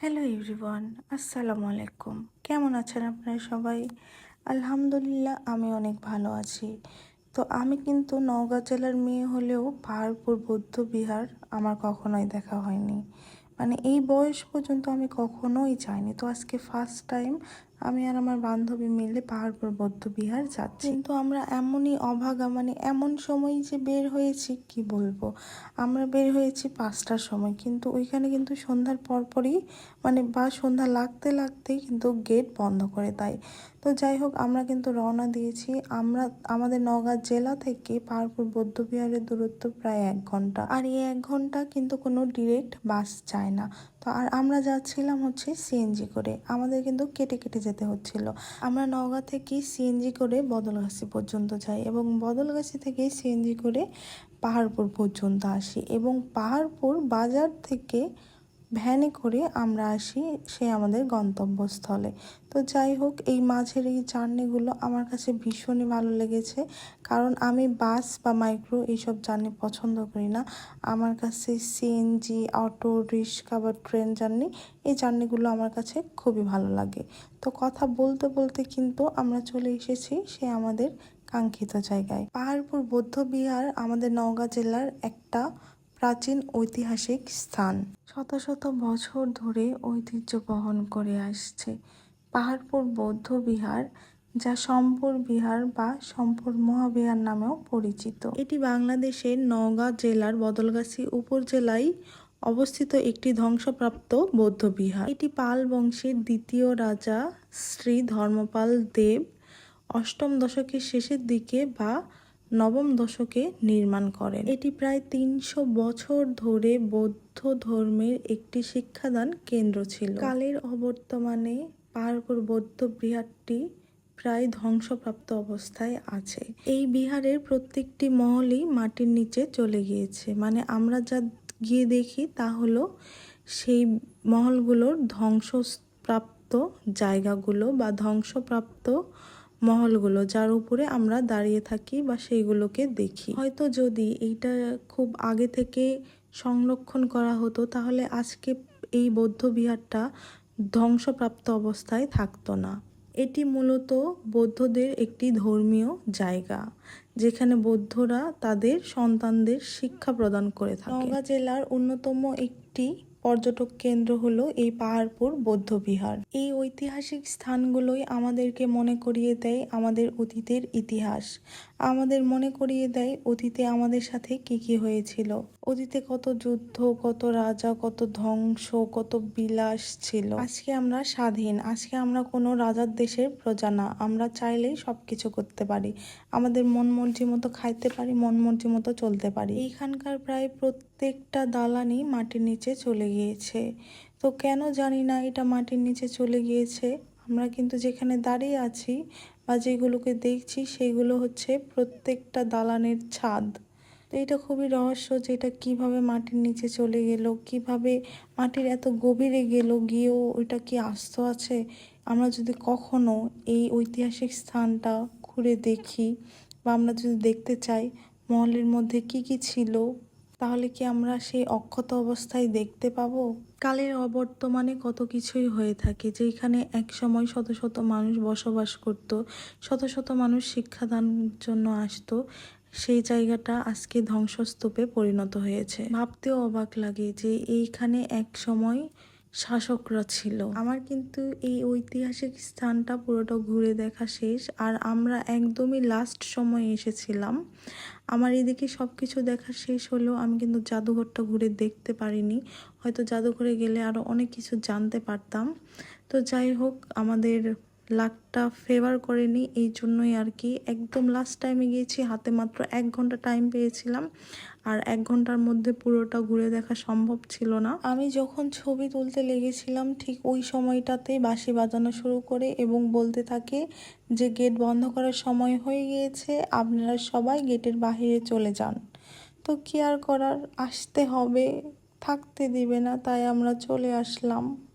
Hello everyone আসসালামু আলাইকুম কেমন আছেন আপনারা সবাই? আলহামদুলিল্লাহ, আমি অনেক ভালো আছি। তো আমি কিন্তু নওগাঁ জেলার মেয়ে হলেও পাহাড়পুর বৌদ্ধ বিহার আমার কখনোই দেখা হয়নি। মানে এই বয়স পর্যন্ত আমি কখনোই যাইনি। তো আজকে ফার্স্ট টাইম আমি আর আমার বান্ধবী মিলে পাহাড়পুর বৌদ্ধ বিহার যাচ্ছি। কিন্তু আমরা এমনই অভাগা মানে এমন সময় যে বের হয়েছি, কি বলব? আমরা বের হয়েছি পাঁচটার সময়, কিন্তু ওইখানে কিন্তু সন্ধ্যার পরপরই মানে বা সন্ধ্যা লাগতে লাগতেই কিন্তু গেট বন্ধ করে দেয়। তো যাই হোক, আমরা কিন্তু রওনা দিয়েছি। আমরা, আমাদের নগাঁ জেলা থেকে পাহাড়পুর বৌদ্ধবিহারের দূরত্ব প্রায় এক ঘণ্টা। আর এই এক ঘণ্টা কিন্তু কোনো ডিরেক্ট বাস যায় না। তো আর আমরা যাচ্ছিলাম হচ্ছে সিএনজি করে। আমাদের কিন্তু কেটে কেটে যেতে হচ্ছিল। আমরা নওগাঁ থেকে সিএনজি করে বদলগাছি পর্যন্ত যাই এবং বদলগাছি থেকে সিএনজি করে পাহাড়পুর পর্যন্ত আসি এবং পাহাড়পুর বাজার থেকে ভ্যানে করে আমরা আসি সে আমাদের গন্তব্যস্থলে। তো যাই হোক, এই মাঝের এই জার্নিগুলো আমার কাছে ভীষণই ভালো লেগেছে। কারণ আমি বাস বা মাইক্রো এইসব জার্নি পছন্দ করি না। আমার কাছে সিএনজি অটো, রিক্সা বা ট্রেন জার্নি এই জার্নিগুলো আমার কাছে খুবই ভালো লাগে। তো কথা বলতে বলতে কিন্তু আমরা চলে এসেছি সে আমাদের কাঙ্ক্ষিত জায়গায়। পাহাড়পুর বৌদ্ধ বিহার আমাদের নওগাঁ জেলার একটা প্রাচীন ঐতিহাসিক স্থান। শত শত বছর ধরে ঐতিহ্য বহন করে আসছে। পাহাড়পুর বৌদ্ধ বিহার, যা সম্পর বিহার বা সম্পর মহাবিহার নামেও পরিচিত। এটি বাংলাদেশের নওগাঁ জেলার বদলগাছি উপজেলায় অবস্থিত একটি ধ্বংসপ্রাপ্ত বৌদ্ধ বিহার। এটি পাল বংশের দ্বিতীয় রাজা শ্রী ধর্মপাল দেব অষ্টম দশকের শেষের দিকে বা নবম দশকে নির্মাণ করেন। এটি প্রায় তিনশো বছর ধরে বৌদ্ধ ধর্মের একটি শিক্ষাদান কেন্দ্র ছিল। কালের অবর্তমানে পাহাড়পুর বৌদ্ধ বিহারটি প্রায় ধ্বংসপ্রাপ্ত অবস্থায় আছে। এই বিহারের প্রত্যেকটি মহলই মাটির নিচে চলে গিয়েছে। মানে আমরা যা গিয়ে দেখি তা হলো সেই মহলগুলোর ধ্বংসপ্রাপ্ত জায়গাগুলো বা ধ্বংসপ্রাপ্ত মহলগুলো যার উপরে আমরা দাঁড়িয়ে থাকি বা সেইগুলোকে দেখি। হয়তো যদি এইটা খুব আগে থেকে সংরক্ষণ করা হতো, তাহলে আজকে এই বৌদ্ধ বিহারটা ধ্বংসপ্রাপ্ত অবস্থায় থাকতো না। এটি মূলত বৌদ্ধদের একটি ধর্মীয় জায়গা, যেখানে বৌদ্ধরা তাদের সন্তানদের শিক্ষা প্রদান করে থাকে। নওগাঁ জেলার অন্যতম একটি পর্যটক কেন্দ্র হলো এই পাহাড়পুর বৌদ্ধবিহার এই ঐতিহাসিক স্থানগুলোই আমাদেরকে মনে করিয়ে দেয় আমাদের অতীতের ইতিহাস। আমাদের মনে করিয়ে দেয় অতীতে আমাদের সাথে কি কি হয়েছিল। অতীতে কত যুদ্ধ, কত রাজা, কত ধ্বংস, কত বিলাস ছিল। আজকে আমরা স্বাধীন, আজকে আমরা কোনো রাজার দেশের প্রজা না। আমরা চাইলেই সব কিছু করতে পারি। আমাদের মন মর্জি মতো খাইতে পারি, মন মর্জি মতো চলতে পারি। এইখানকার প্রায় প্রত্যেকটা দালানই মাটির নিচে চলে গিয়েছে। তো কেন জানি না এটা মাটির নিচে চলে গিয়েছে। আমরা কিন্তু যেখানে দাঁড়িয়ে আছি বা যেগুলোকে দেখছি সেগুলো হচ্ছে প্রত্যেকটা দালানের ছাদ। তো এটা খুবই রহস্য যে এটা কীভাবে মাটির নিচে চলে গেল, কীভাবে মাটির এত গভীরে গেল, গিয়েও ওইটা কি আস্ত আছে? আমরা যদি কখনো এই ঐতিহাসিক স্থানটা ঘুরে দেখি বা আমরা যদি দেখতে চাই, মহলের মধ্যে কি কি ছিল তাহলে কি আমরা সেই অক্ষত অবস্থায় দেখতে পাবো? কালের অবর্তমানে কত কিছুই হয়ে থাকে যেখানে এক সময় শত শত মানুষ বসবাস করত, শত শত মানুষ শিক্ষাদানের জন্য আসতো, সেই জায়গাটা আজকে ধ্বংসস্তূপে পরিণত হয়েছে। ভাবতেও অবাক লাগে যে এইখানে এক সময় শাসকরা ছিল। আমার কিন্তু এই ঐতিহাসিক স্থানটা পুরোটা ঘুরে দেখা শেষ, আর আমরা একদমই লাস্ট সময়ে এসেছিলাম। আমার এদিকে সব কিছু দেখা শেষ হলেও আমি কিন্তু জাদুঘরটা ঘুরে দেখতে পারিনি। হয়তো জাদুঘরে গেলে আরও অনেক কিছু জানতে পারতাম। তো যাই হোক, আমাদের লাকটা ফেভার করেনি, এই জন্যই আর কি। একদম লাস্ট টাইমে গিয়েছি, হাতে মাত্র এক ঘণ্টা টাইম পেয়েছিলাম। আর এক ঘণ্টার মধ্যে পুরোটা ঘুরে দেখা সম্ভব ছিল না। আমি যখন ছবি তুলতে লেগেছিলাম, ঠিক ওই সময়টাতেই বাঁশি বাজানো শুরু করে এবং বলতে থাকে যে, গেট বন্ধ করার সময় হয়ে গিয়েছে, আপনারা সবাই গেটের বাহিরে চলে যান। তো কি আর করার, আসতে হবে, থাকতে দিবে না, তাই আমরা চলে আসলাম।